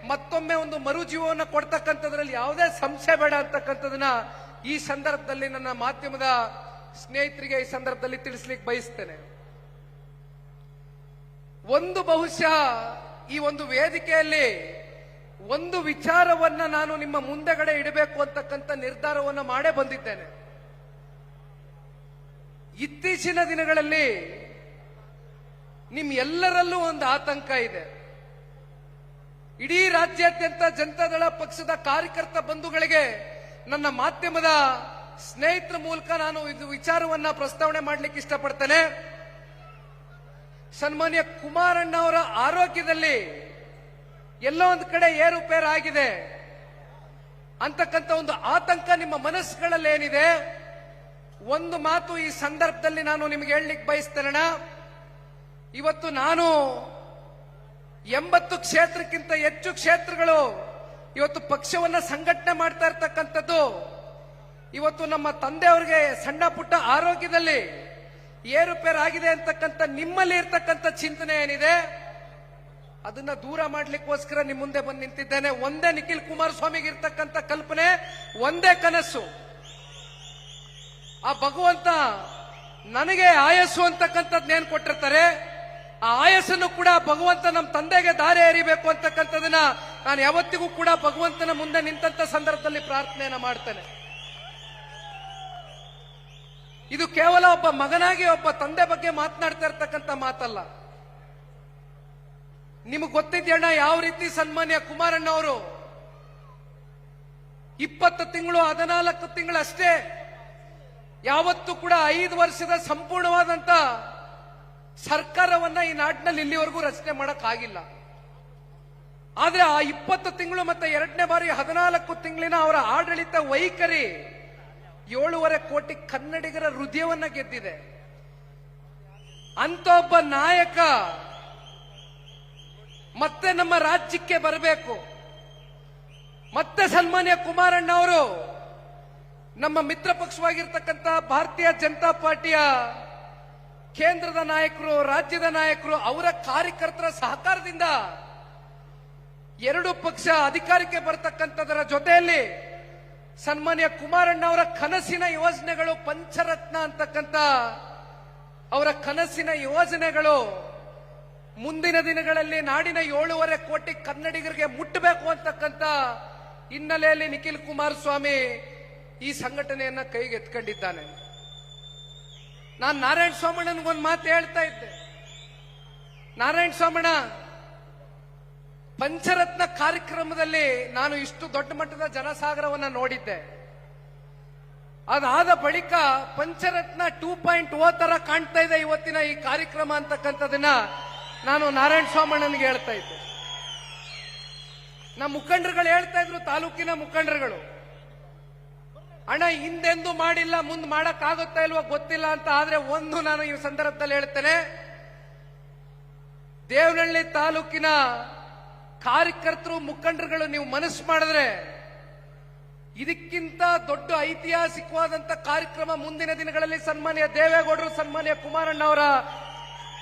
ಮತ್ತೊಮ್ಮೆ ಒಂದು ಮರುಜೀವವನ್ನು ಕೊಡ್ತಕ್ಕಂಥದ್ರಲ್ಲಿ ಯಾವುದೇ ಸಂಶಯ ಬೇಡ ಅಂತಕ್ಕಂಥದನ್ನ ಈ ಸಂದರ್ಭದಲ್ಲಿ ನನ್ನ ಮಾಧ್ಯಮದ ಸ್ನೇಹಿತರಿಗೆ ಈ ಸಂದರ್ಭದಲ್ಲಿ ತಿಳಿಸ್ಲಿಕ್ಕೆ ಬಯಸ್ತೇನೆ. ಒಂದು ಬಹುಶಃ ಈ ಒಂದು ವೇದಿಕೆಯಲ್ಲಿ ಒಂದು ವಿಚಾರವನ್ನ ನಾನು ನಿಮ್ಮ ಮುಂದೆಗಡೆ ಇಡಬೇಕು ಅಂತಕ್ಕಂಥ ನಿರ್ಧಾರವನ್ನು ಮಾಡೇ ಬಂದಿದ್ದೇನೆ. ಇತ್ತೀಚಿನ ದಿನಗಳಲ್ಲಿ ನಿಮ್ ಎಲ್ಲರಲ್ಲೂ ಒಂದು ಆತಂಕ ಇದೆ. ಇಡೀ ರಾಜ್ಯಾದ್ಯಂತ ಜನತಾದಳ ಪಕ್ಷದ ಕಾರ್ಯಕರ್ತ ಬಂಧುಗಳಿಗೆ ನನ್ನ ಮಾಧ್ಯಮದ ಸ್ನೇಹಿತರ ಮೂಲಕ ನಾನು ಇದು ವಿಚಾರವನ್ನ ಪ್ರಸ್ತಾವನೆ ಮಾಡಲಿಕ್ಕೆ ಇಷ್ಟಪಡ್ತೇನೆ. ಸನ್ಮಾನ್ಯ ಕುಮಾರಣ್ಣ ಅವರ ಆರೋಗ್ಯದಲ್ಲಿ ಎಲ್ಲೋ ಒಂದು ಕಡೆ ಏರುಪೇರು ಆಗಿದೆ. ಅಂತಕ್ಕಂಥ ಒಂದು ಆತಂಕ ನಿಮ್ಮ ಮನಸ್ಸುಗಳಲ್ಲಿ ಏನಿದೆ ಒಂದು ಮಾತು ಈ ಸಂದರ್ಭದಲ್ಲಿ ನಾನು ನಿಮಗೆ ಹೇಳಲಿಕ್ಕೆ ಬಯಸ್ತೇನಣ್ಣ. ಇವತ್ತು ನಾನು ಎಂಬತ್ತು ಕ್ಷೇತ್ರಕ್ಕಿಂತ ಹೆಚ್ಚು ಕ್ಷೇತ್ರಗಳು ಇವತ್ತು ಪಕ್ಷವನ್ನ ಸಂಘಟನೆ ಮಾಡ್ತಾ ಇರ್ತಕ್ಕಂಥದ್ದು. ಇವತ್ತು ನಮ್ಮ ತಂದೆಯವರಿಗೆ ಸಣ್ಣ ಪುಟ್ಟ ಆರೋಗ್ಯದಲ್ಲಿ ಏರುಪೇರಾಗಿದೆ ಅಂತಕ್ಕಂಥ ನಿಮ್ಮಲ್ಲಿ ಇರ್ತಕ್ಕಂಥ ಚಿಂತನೆ ಏನಿದೆ, ಅದನ್ನ ದೂರ ಮಾಡ್ಲಿಕ್ಕೋಸ್ಕರ ನಿಮ್ ಮುಂದೆ ಬಂದು ನಿಂತಿದ್ದೇನೆ. ಒಂದೇ ನಿಖಿಲ್ ಕುಮಾರಸ್ವಾಮಿಗೆ ಇರ್ತಕ್ಕಂಥ ಕಲ್ಪನೆ, ಒಂದೇ ಕನಸು. ಆ ಭಗವಂತ ನನಗೆ ಆಯಸ್ಸು ಅಂತಕ್ಕಂಥದ್ದು ಕೊಟ್ಟಿರ್ತಾರೆ? ಆ ಆಯಸ್ಸನ್ನು ಕೂಡ ಭಗವಂತ ನಮ್ಮ ತಂದೆಗೆ ದಾರೆ ಎರಿಬೇಕು ಅಂತಕ್ಕಂಥದನ್ನ ನಾನು ಯಾವತ್ತಿಗೂ ಕೂಡ ಭಗವಂತನ ಮುಂದೆ ನಿಂತಂತ ಸಂದರ್ಭದಲ್ಲಿ ಪ್ರಾರ್ಥನೆಯನ್ನ ಮಾಡ್ತೇನೆ. ಇದು ಕೇವಲ ಒಬ್ಬ ಮಗನಾಗಿ ಒಬ್ಬ ತಂದೆ ಬಗ್ಗೆ ಮಾತನಾಡ್ತಾ ಇರ್ತಕ್ಕಂಥ ಮಾತಲ್ಲ. ನಿಮಗೆ ಗೊತ್ತಿದ್ಯಣ್ಣ ಯಾವ ರೀತಿ ಸನ್ಮಾನ್ಯ ಕುಮಾರಣ್ಣ ಅವರು ಇಪ್ಪತ್ತು ತಿಂಗಳು, ಹದಿನಾಲ್ಕು ತಿಂಗಳಷ್ಟೇ ಯಾವತ್ತೂ ಕೂಡ ಐದು ವರ್ಷದ ಸಂಪೂರ್ಣವಾದಂತ ಸರ್ಕಾರವನ್ನ ಈ ನಾಟಿನಲ್ಲಿ ಇಲ್ಲಿವರೆಗೂ ರಚನೆ ಮಾಡಕ್ ಆಗಿಲ್ಲ ಆದ್ರೆ ಆ ಇಪ್ಪತ್ತು ತಿಂಗಳು ಮತ್ತೆ ಎರಡನೇ ಬಾರಿ ಹದಿನಾಲ್ಕು ತಿಂಗಳಿನ ಅವರ ಆಡಳಿತ ವೈಖರಿ ಏಳೂವರೆ ಕೋಟಿ ಕನ್ನಡಿಗರ ಹೃದಯವನ್ನ ಗೆದ್ದಿದೆ. ಅಂತ ಒಬ್ಬ ನಾಯಕ ಮತ್ತೆ ನಮ್ಮ ರಾಜ್ಯಕ್ಕೆ ಬರಬೇಕು. ಮತ್ತೆ ಸನ್ಮಾನ್ಯ ಕುಮಾರಣ್ಣ ಅವರು ನಮ್ಮ ಮಿತ್ರ ಪಕ್ಷವಾಗಿರ್ತಕ್ಕಂಥ ಭಾರತೀಯ ಜನತಾ ಪಾರ್ಟಿಯ ಕೇಂದ್ರದ ನಾಯಕರು, ರಾಜ್ಯದ ನಾಯಕರು, ಅವರ ಕಾರ್ಯಕರ್ತರ ಸಹಕಾರದಿಂದ ಎರಡು ಪಕ್ಷ ಅಧಿಕಾರಕ್ಕೆ ಬರತಕ್ಕಂಥದರ ಜೊತೆಯಲ್ಲಿ ಸನ್ಮಾನ್ಯ ಕುಮಾರಣ್ಣ ಅವರ ಕನಸಿನ ಯೋಜನೆಗಳು ಪಂಚರತ್ನ ಅಂತಕ್ಕಂಥ ಅವರ ಕನಸಿನ ಯೋಜನೆಗಳು ಮುಂದಿನ ದಿನಗಳಲ್ಲಿ ನಾಡಿನ ಏಳೂವರೆ ಕೋಟಿ ಕನ್ನಡಿಗರಿಗೆ ಮುಟ್ಟಬೇಕು ಅಂತಕ್ಕಂಥ ಹಿನ್ನೆಲೆಯಲ್ಲಿ ನಿಖಿಲ್ ಕುಮಾರಸ್ವಾಮಿ ಈ ಸಂಘಟನೆಯನ್ನ ಕೈಗೆ ಎತ್ಕೊಂಡಿದ್ದಾನೆ ನಾನು ನಾರಾಯಣ ಸ್ವಾಮಣ್ಣನಿಗೊಂದು ಮಾತು ಹೇಳ್ತಾ ಇದ್ದೆ. ನಾರಾಯಣ ಸ್ವಾಮಣ್ಣ, ಪಂಚರತ್ನ ಕಾರ್ಯಕ್ರಮದಲ್ಲಿ ನಾನು ಇಷ್ಟು ದೊಡ್ಡ ಮಟ್ಟದ ಜನಸಾಗರವನ್ನು ನೋಡಿದ್ದೆ. ಅದಾದ ಬಳಿಕ ಪಂಚರತ್ನ ಟೂ ಪಾಯಿಂಟ್ ಓ ತರ ಕಾಣ್ತಾ ಇದೆ ಇವತ್ತಿನ ಈ ಕಾರ್ಯಕ್ರಮ ಅಂತಕ್ಕಂಥದನ್ನ ನಾನು ನಾರಾಯಣ ಸ್ವಾಮಣ್ಣನಿಗೆ ಹೇಳ್ತಾ ಇದ್ದೆ. ನಮ್ಮ ಮುಖಂಡರುಗಳು ಹೇಳ್ತಾ ಇದ್ರು, ತಾಲೂಕಿನ ಮುಖಂಡರುಗಳು. ಅಣ್ಣ, ಹಿಂದೆಂದೂ ಮಾಡಿಲ್ಲ, ಮುಂದೆ ಮಾಡಕ್ ಆಗುತ್ತಾ ಇಲ್ವೋ ಗೊತ್ತಿಲ್ಲ ಅಂತ ಆದ್ರೆ ಒಂದು ನಾನು ಈ ಸಂದರ್ಭದಲ್ಲಿ ಹೇಳ್ತೇನೆ. ದೇವನಹಳ್ಳಿ ತಾಲೂಕಿನ ಕಾರ್ಯಕರ್ತರು, ಮುಖಂಡರುಗಳು ನೀವು ಮನಸ್ಸು ಮಾಡಿದ್ರೆ ಇದಕ್ಕಿಂತ ದೊಡ್ಡ ಐತಿಹಾಸಿಕವಾದಂತ ಕಾರ್ಯಕ್ರಮ ಮುಂದಿನ ದಿನಗಳಲ್ಲಿ ಸನ್ಮಾನ್ಯ ದೇವೇಗೌಡರು, ಸನ್ಮಾನ್ಯ ಕುಮಾರಣ್ಣ ಅವರ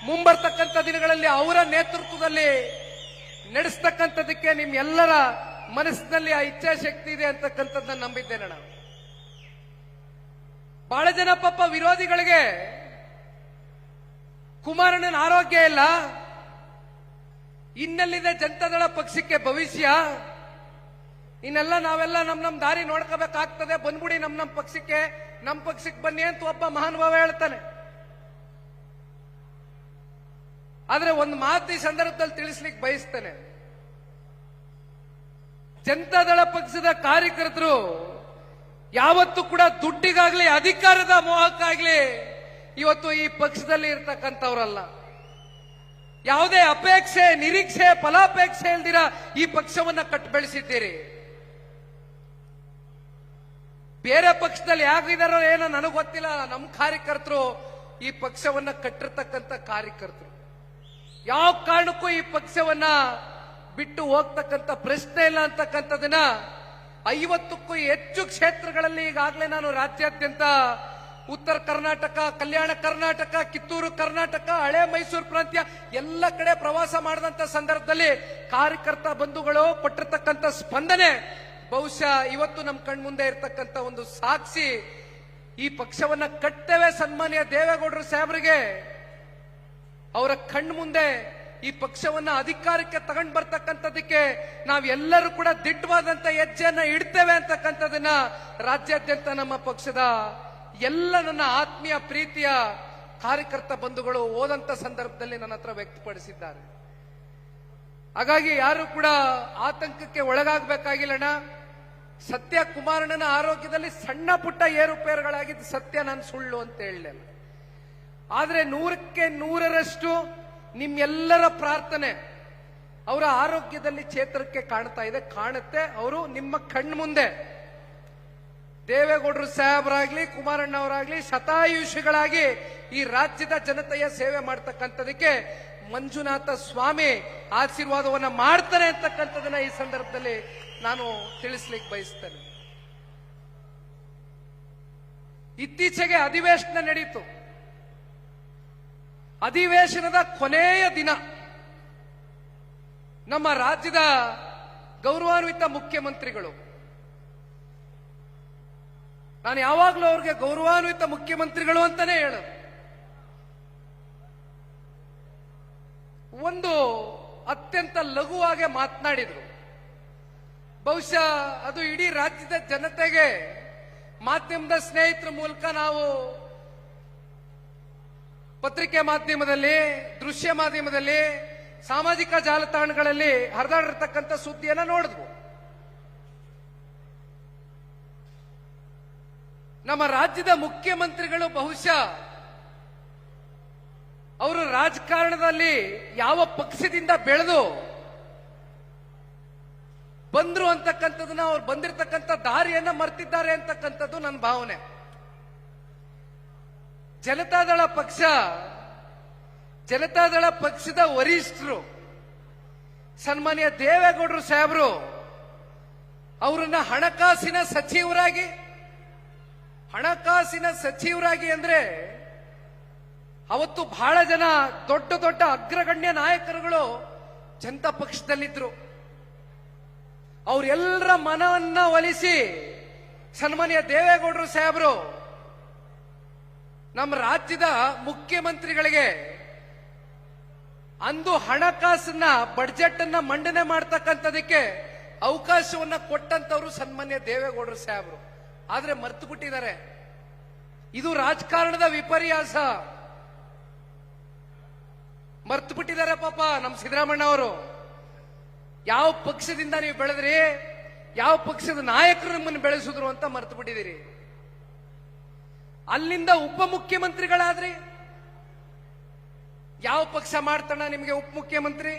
ಮುಂಬರ್ತಕ್ಕಂಥ ದಿನಗಳಲ್ಲಿ ಅವರ ನೇತೃತ್ವದಲ್ಲಿ ನಡೆಸ್ತಕ್ಕಂಥದಕ್ಕೆ ನಿಮ್ಮೆಲ್ಲರ ಮನಸ್ಸಿನಲ್ಲಿ ಆ ಇಚ್ಛಾಶಕ್ತಿ ಇದೆ ಅಂತಕ್ಕಂಥದ್ದನ್ನ ನಂಬಿದ್ದೇನೆ ನಾನು. ಬಹಳ ಜನ ಪಾಪ ವಿರೋಧಿಗಳಿಗೆ ಕುಮಾರಣ್ಣನ ಆರೋಗ್ಯ ಇಲ್ಲ. ಇನ್ನಲ್ಲಿದೆ ಜನತಾದಳ ಪಕ್ಷಕ್ಕೆ ಭವಿಷ್ಯ. ಇನ್ನೆಲ್ಲ ನಾವೆಲ್ಲ ನಮ್ ನಮ್ ದಾರಿ ನೋಡ್ಕೋಬೇಕಾಗ್ತದೆ. ಬಂದ್ಬಿಡಿ ನಮ್ ನಮ್ ಪಕ್ಷಕ್ಕೆ. ನಮ್ ಪಕ್ಷಕ್ಕೆ ಬನ್ನಿ ಅಂತ ಒಬ್ಬ ಮಹಾನುಭಾವ ಹೇಳ್ತಾನೆ. ಆದ್ರೆ ಒಂದು ಮಾತು ಈ ಸಂದರ್ಭದಲ್ಲಿ ತಿಳಿಸ್ಲಿಕ್ಕೆ ಬಯಸ್ತೇನೆ. ಜನತಾದಳ ಪಕ್ಷದ ಕಾರ್ಯಕರ್ತರು ಯಾವತ್ತೂ ಕೂಡ ದುಡ್ಡಿಗಾಗ್ಲಿ, ಅಧಿಕಾರದ ಮೋಹಕ್ಕಾಗ್ಲಿ ಇವತ್ತು ಈ ಪಕ್ಷದಲ್ಲಿ ಇರ್ತಕ್ಕಂಥವ್ರಲ್ಲ. ಯಾವುದೇ ಅಪೇಕ್ಷೆ, ನಿರೀಕ್ಷೆ, ಫಲಾಪೇಕ್ಷೆ ಇಲ್ದಿರ ಈ ಪಕ್ಷವನ್ನ ಕಟ್ಟು ಬೆಳೆಸಿದ್ದೀರಿ. ಬೇರೆ ಪಕ್ಷದಲ್ಲಿ ಯಾಕಿದಾರೋ ಏನೋ ನನಗೆ ಗೊತ್ತಿಲ್ಲ ನಮ್ಮ ಕಾರ್ಯಕರ್ತರು ಈ ಪಕ್ಷವನ್ನ ಕಟ್ಟಿರ್ತಕ್ಕಂಥ ಕಾರ್ಯಕರ್ತರು. ಯಾವ ಕಾರಣಕ್ಕೂ ಈ ಪಕ್ಷವನ್ನ ಬಿಟ್ಟು ಹೋಗ್ತಕ್ಕಂಥ ಪ್ರಶ್ನೆ ಇಲ್ಲ ಅಂತಕ್ಕಂಥದನ್ನ ಐವತ್ತಕ್ಕೂ ಹೆಚ್ಚು ಕ್ಷೇತ್ರಗಳಲ್ಲಿ ಈಗಾಗಲೇ ನಾನು ರಾಜ್ಯಾದ್ಯಂತ ಉತ್ತರ ಕರ್ನಾಟಕ, ಕಲ್ಯಾಣ ಕರ್ನಾಟಕ, ಕಿತ್ತೂರು ಕರ್ನಾಟಕ, ಹಳೆ ಮೈಸೂರು ಪ್ರಾಂತ್ಯ ಎಲ್ಲ ಕಡೆ ಪ್ರವಾಸ ಮಾಡಿದಂತ ಸಂದರ್ಭದಲ್ಲಿ ಕಾರ್ಯಕರ್ತ ಬಂಧುಗಳು ಕೊಟ್ಟಿರ್ತಕ್ಕಂಥ ಸ್ಪಂದನೆ, ಬಹುಶಃ ಇವತ್ತು ನಮ್ಮ ಕಣ್ಮುಂದೆ ಇರತಕ್ಕಂಥ ಒಂದು ಸಾಕ್ಷಿ ಈ ಪಕ್ಷವನ್ನ ಕಟ್ಟೇವೆ ಸನ್ಮಾನ್ಯ ದೇವೇಗೌಡರು ಸಾಹೇಬರಿಗೆ ಅವರ ಕಣ್ಣು ಮುಂದೆ ಈ ಪಕ್ಷವನ್ನ ಅಧಿಕಾರಕ್ಕೆ ತಗೊಂಡ್ ಬರ್ತಕ್ಕಂಥದಕ್ಕೆ ನಾವೆಲ್ಲರೂ ಕೂಡ ದಿಟ್ಟವಾದಂತ ಹೆಜ್ಜೆಯನ್ನ ಇಡ್ತೇವೆ ಅಂತಕ್ಕಂಥದನ್ನ ರಾಜ್ಯಾದ್ಯಂತ ನಮ್ಮ ಪಕ್ಷದ ಎಲ್ಲ ನನ್ನ ಆತ್ಮೀಯ ಪ್ರೀತಿಯ ಕಾರ್ಯಕರ್ತ ಬಂಧುಗಳು ಓದಂತ ಸಂದರ್ಭದಲ್ಲಿ ನನ್ನ ಹತ್ರ ವ್ಯಕ್ತಪಡಿಸಿದ್ದಾರೆ. ಹಾಗಾಗಿ ಯಾರು ಕೂಡ ಆತಂಕಕ್ಕೆ ಒಳಗಾಗಬೇಕಾಗಿಲ್ಲಣ್ಣ. ಸತ್ಯ ಕುಮಾರಣ್ಣನ ಆರೋಗ್ಯದಲ್ಲಿ ಸಣ್ಣ ಪುಟ್ಟ ಏರುಪೇರುಗಳಾಗಿದ್ದು ಸತ್ಯ ನಾನು ಸುಳ್ಳು ಅಂತ ಹೇಳಲಿಲ್ಲ. ಆದ್ರೆ ನೂರಕ್ಕೆ ನೂರರಷ್ಟು ನಿಮ್ಮೆಲ್ಲರ ಪ್ರಾರ್ಥನೆ ಅವರ ಆರೋಗ್ಯದಲ್ಲಿ ಚೇತರಿಕೆ ಕಾಣ್ತಾ ಇದೆ, ಕಾಣುತ್ತೆ. ಅವರು ನಿಮ್ಮ ಕಣ್ಣು ಮುಂದೆ. ದೇವೇಗೌಡರು ಸಾಹೇಬರಾಗ್ಲಿ ಕುಮಾರಣ್ಣ ಅವರಾಗ್ಲಿ ಶತಾಯುಷಿಗಳಾಗಿ ಈ ರಾಜ್ಯದ ಜನತೆಯ ಸೇವೆ ಮಾಡ್ತಕ್ಕಂಥದಕ್ಕೆ ಮಂಜುನಾಥ ಸ್ವಾಮಿ ಆಶೀರ್ವಾದವನ್ನ ಮಾಡ್ತಾರೆ ಅಂತಕ್ಕಂಥದನ್ನ ಈ ಸಂದರ್ಭದಲ್ಲಿ ನಾನು ತಿಳಿಸ್ಲಿಕ್ಕೆ ಬಯಸ್ತೇನೆ. ಇತ್ತೀಚೆಗೆ ಅಧಿವೇಶನ ನಡೀತು. ಅಧಿವೇಶನದ ಕೊನೆಯ ದಿನ. ನಮ್ಮ ರಾಜ್ಯದ ಗೌರವಾನ್ವಿತ ಮುಖ್ಯಮಂತ್ರಿಗಳು. ನಾನು ಯಾವಾಗಲೂ ಅವ್ರಿಗೆ ಗೌರವಾನ್ವಿತ ಮುಖ್ಯಮಂತ್ರಿಗಳು ಅಂತಾನೆ ಹೇಳು ಒಂದು ಅತ್ಯಂತ ಲಘುವಾಗಿ ಮಾತನಾಡಿದ್ರು. ಬಹುಶಃ ಅದು ಇಡೀ ರಾಜ್ಯದ ಜನತೆಗೆ ಮಾಧ್ಯಮದ ಸ್ನೇಹಿತರ ಮೂಲಕ ನಾವು ಪತ್ರಿಕೆ ಮಾಧ್ಯಮದಲ್ಲಿ, ದೃಶ್ಯ ಮಾಧ್ಯಮದಲ್ಲಿ, ಸಾಮಾಜಿಕ ಜಾಲತಾಣಗಳಲ್ಲಿ ಹರಿದಾಡಿರ್ತಕ್ಕಂಥ ಸುದ್ದಿಯನ್ನ ನೋಡಿದ್ವು. ನಮ್ಮ ರಾಜ್ಯದ ಮುಖ್ಯಮಂತ್ರಿಗಳು ಬಹುಶಃ ಅವರು ರಾಜಕಾರಣದಲ್ಲಿ ಯಾವ ಪಕ್ಷದಿಂದ ಬೆಳೆದು ಬಂದ್ರು ಅಂತಕ್ಕಂಥದ್ದನ್ನ ಅವ್ರು ಬಂದಿರತಕ್ಕಂಥ ದಾರಿಯನ್ನ ಮರ್ತಿದ್ದಾರೆ ಅಂತಕ್ಕಂಥದ್ದು ನನ್ನ ಭಾವನೆ. ಜನತಾದಳ ಪಕ್ಷ, ಜನತಾದಳ ಪಕ್ಷದ ವರಿಷ್ಠರು, ಸನ್ಮಾನ್ಯ ದೇವೇಗೌಡರು ಸಾಹೇಬರು, ಅವರನ್ನ ಹಣಕಾಸಿನ ಸಚಿವರಾಗಿ ಹಣಕಾಸಿನ ಸಚಿವರಾಗಿ ಅಂದ್ರೆ ಅವತ್ತು ಬಹಳ ಜನ ದೊಡ್ಡ ದೊಡ್ಡ ಅಗ್ರಗಣ್ಯ ನಾಯಕರುಗಳು ಜನತಾ ಪಕ್ಷದಲ್ಲಿದ್ರು. ಅವರೆಲ್ಲರ ಮನವನ್ನ ಒಲಿಸಿ ಸನ್ಮಾನ್ಯ ದೇವೇಗೌಡರು ಸಾಹೇಬರು ನಮ್ಮ ರಾಜ್ಯದ ಮುಖ್ಯಮಂತ್ರಿಗಳಿಗೆ ಅಂದು ಹಣಕಾಸನ್ನ ಬಡ್ಜೆಟ್ ಅನ್ನ ಮಂಡನೆ ಮಾಡ್ತಕ್ಕಂಥದಕ್ಕೆ ಅವಕಾಶವನ್ನ ಕೊಟ್ಟಂತವರು ಸನ್ಮಾನ್ಯ ದೇವೇಗೌಡರು ಸಾಹೇಬರು. ಆದ್ರೆ ಮರ್ತು ಬಿಟ್ಟಿದ್ದಾರೆ ಇದು ರಾಜಕಾರಣದ ವಿಪರ್ಯಾಸ. ಮರ್ತು ಬಿಟ್ಟಿದ್ದಾರೆ ಪಾಪ ನಮ್ಮ ಸಿದ್ದರಾಮಣ್ಣ ಅವರು. ಯಾವ ಪಕ್ಷದಿಂದ ನೀವು ಬೆಳೆದ್ರಿ? ಯಾವ ಪಕ್ಷದ ನಾಯಕರು ನಿಮ್ಮನ್ನು ಬೆಳೆಸಿದ್ರು ಅಂತ ಮರ್ತು ಬಿಟ್ಟಿದ್ದೀರಿ ಅಲ್ಲಿಂದ ಉಪಮುಖ್ಯಮಂತ್ರಿಗಳಾದ್ರಿ? ಯಾವ ಪಕ್ಷ ಮಾಡ್ತಾನ ನಿಮಗೆ ಉಪಮುಖ್ಯಮಂತ್ರಿ?